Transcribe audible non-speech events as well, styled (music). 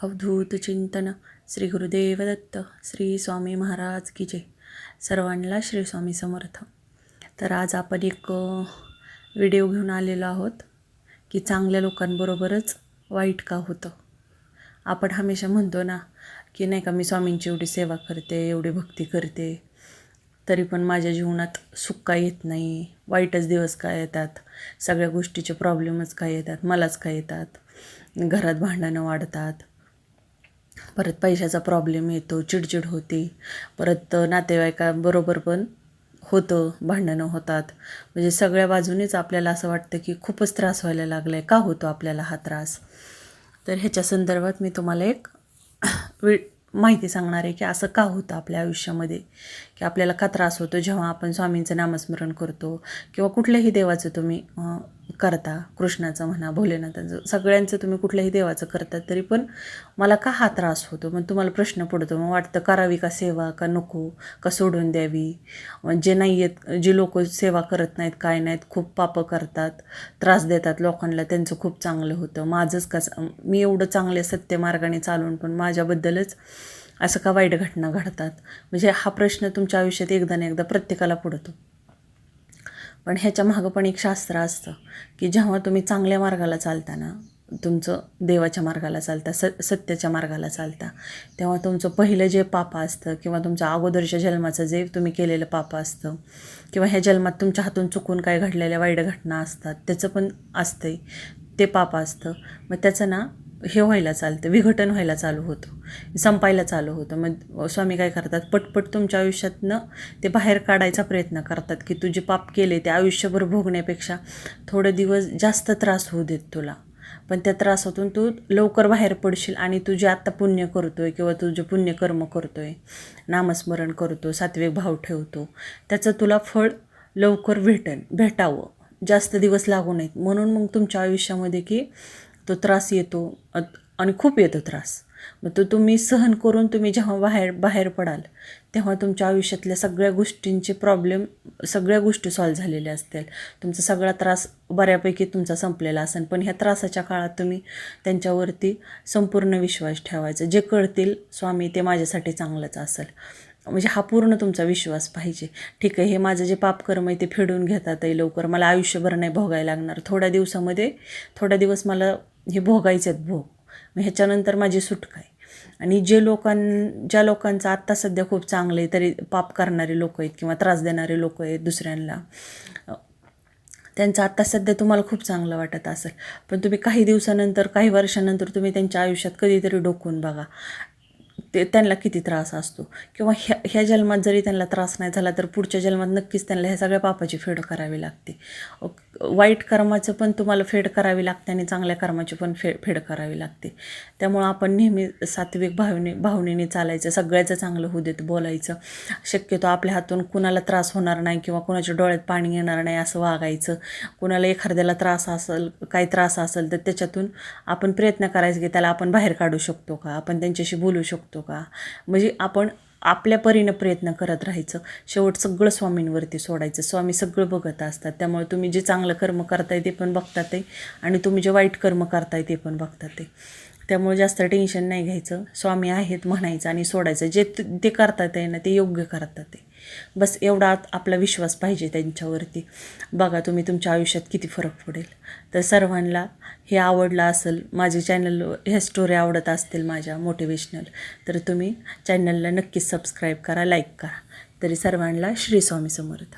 अवधूत चिंतन. श्री गुरुदेव दत्त श्री स्वामी महाराज की जय. सर्वांना श्री स्वामी समर्थ. तर आज आपण एक व्हिडिओ घेऊन आलेलो आहोत की चांगल्या लोकांबरोबरच वाईट का होतं? आपण हमेशा म्हणतो ना की नाही का मी स्वामींची एवढी सेवा करते एवढी भक्ती करते तरी पण माझ्या जीवनात सुख काय येत नाही? वाईटच दिवस काय येतात? सगळ्या गोष्टीचे प्रॉब्लेमच काय येतात? मलाच काय येतात? घरात भांडणं वाढतात? परत पैशाचा प्रॉब्लेम येतो चिडचिड होते. परत नातेवाईकाबरोबर पण होतं भांडणं होतात. म्हणजे सगळ्या बाजूनेच आपल्याला असं वाटतं की खूपच त्रास व्हायला लागला आहे का होतो आपल्याला हा त्रास? तर ह्याच्या संदर्भात मी तुम्हाला एक (coughs) वि माहिती सांगणार आहे की असं का होतं आपल्या आयुष्यामध्ये? की आपल्याला का त्रास होतो जेव्हा आपण स्वामींचं नामस्मरण करतो? किंवा कुठल्याही देवाचं तुम्ही करता कृष्णाचं म्हणा भोलेनाथांचं सगळ्यांचं तुम्ही कुठल्याही देवाचं करता तरी पण मला का हा त्रास होतो? मग तुम्हाला प्रश्न पडतो मग वाटतं करावी का सेवा का नको का सोडून द्यावी? जे नाही आहेत जे लोक सेवा करत नाहीत काय नाहीत खूप पापं करतात त्रास देतात लोकांना त्यांचं खूप चांगलं होतं. माझंच का मी एवढं चांगल्या सत्य मार्गाने चालून पण माझ्याबद्दलच असं का वाईट घटना घडतात? म्हणजे हा प्रश्न तुमच्या आयुष्यात एकदा ना एकदा प्रत्येकाला पडतो. पण ह्याच्या मागं पण एक शास्त्र असतं की जेव्हा तुम्ही चांगल्या मार्गाला चालता ना तुमचं देवाच्या मार्गाला चालता स सत्याच्या मार्गाला चालता तेव्हा तुमचं पहिलं जे पाप असतं किंवा तुमच्या अगोदरच्या जन्माचं जे तुम्ही केलेलं पाप असतं किंवा ह्या जन्मात तुमच्या हातून चुकून काय घडलेल्या वाईट घटना असतात त्याचं पण असतंय ते पाप असतं. मग त्याचं ना हे व्हायला चालतं विघटन व्हायला चालू होतं संपायला चालू होतं. मग स्वामी काय करतात पटपट तुमच्या आयुष्यातनं ते बाहेर काढायचा प्रयत्न करतात की तू जे पाप केले ते आयुष्यभर भोगण्यापेक्षा थोडे दिवस जास्त त्रास होऊ देत तुला. पण त्या त्रासातून तू लवकर बाहेर पडशील आणि तू जे आत्ता पुण्य करतो आहे किंवा तू जे पुण्यकर्म आहे नामस्मरण करतो सात्विक भाव ठेवतो त्याचं तुला फळ लवकर भेटन भेटावं. जास्त दिवस लागू नयेत. म्हणून मग तुमच्या आयुष्यामध्ये की तो त्रास येतो आणि खूप येतो त्रास. मग तो तुम्ही सहन करून तुम्ही जेव्हा बाहेर बाहेर पडाल तेव्हा तुमच्या आयुष्यातल्या सगळ्या गोष्टींचे प्रॉब्लेम सगळ्या गोष्टी सॉल्व्ह झालेल्या असतील. तुमचा सगळा त्रास बऱ्यापैकी तुमचा संपलेला असेल पण ह्या त्रासाच्या काळात तुम्ही त्यांच्यावरती संपूर्ण विश्वास ठेवायचा. जे कळतील स्वामी ते माझ्यासाठी चांगलंच असेल. म्हणजे हा पूर्ण तुमचा विश्वास पाहिजे. ठीक आहे हे माझं जे पापकर्म आहे ते फेडून घेतात आहे लवकर. मला आयुष्यभर नाही भोगायला लागणार. थोड्या दिवसामध्ये थोड्या दिवस मला हे भोगायचे आहेत भोग. मग ह्याच्यानंतर माझी सुटका आहे. आणि जे लोकां ज्या लोकांचं आत्ता सध्या खूप चांगलं आहे तरी पाप करणारे लोक आहेत किंवा त्रास देणारे लोक आहेत दुसऱ्यांना त्यांचं आत्ता सध्या तुम्हाला खूप चांगलं वाटत असेल. पण तुम्ही काही दिवसानंतर काही वर्षानंतर तुम्ही त्यांच्या आयुष्यात कधीतरी डोकून बघा. ते त्यांना किती त्रास असतो? किंवा ह्या ह्या जन्मात जरी त्यांना त्रास नाही झाला तर पुढच्या जन्मात नक्कीच त्यांना ह्या सगळ्या पापाची फेड करावी लागते. वाईट कर्माचं पण तुम्हाला फेड करावी लागते आणि चांगल्या कर्माची पण फे फेड करावी लागते. त्यामुळं आपण नेहमी सात्विक भावने भावनेने चालायचं सगळ्याचं चांगलं होऊ देत बोलायचं. शक्यतो आपल्या हातून कुणाला त्रास होणार नाही किंवा कुणाच्या डोळ्यात पाणी येणार नाही असं वागायचं. कुणाला एखाद्याला त्रास असेल काही त्रास असेल तर त्याच्यातून आपण प्रयत्न करायचं की त्याला आपण बाहेर काढू शकतो का? आपण त्यांच्याशी बोलू शकतो का? म्हणजे आपण आपल्या परीनं प्रयत्न करत राहायचं. शेवट सगळं स्वामींवरती सोडायचं. स्वामी सगळं बघत असतात. त्यामुळे तुम्ही जे चांगलं कर्म करताय ते पण बघतात ते आणि तुम्ही जे वाईट कर्म करताय ते पण बघतात आहे त्यामुळे जास्त टेन्शन नाही घ्यायचं. स्वामी आहेत म्हणायचं आणि सोडायचं. जे ते ते करतात आहे ना ते योग्य करतात ते बस एवढा आपला विश्वास पाहिजे त्यांच्यावरती. बघा तुम्ही तुमच्या आयुष्यात किती फरक पडेल. तर सर्वांना हे आवडलं असेल माझे चॅनल ह्या स्टोरी आवडत असतील माझ्या मोटिवेशनल तर तुम्ही चॅनलला नक्कीच सबस्क्राईब करा लाईक करा. तरी सर्वांना श्री स्वामी समर्थ.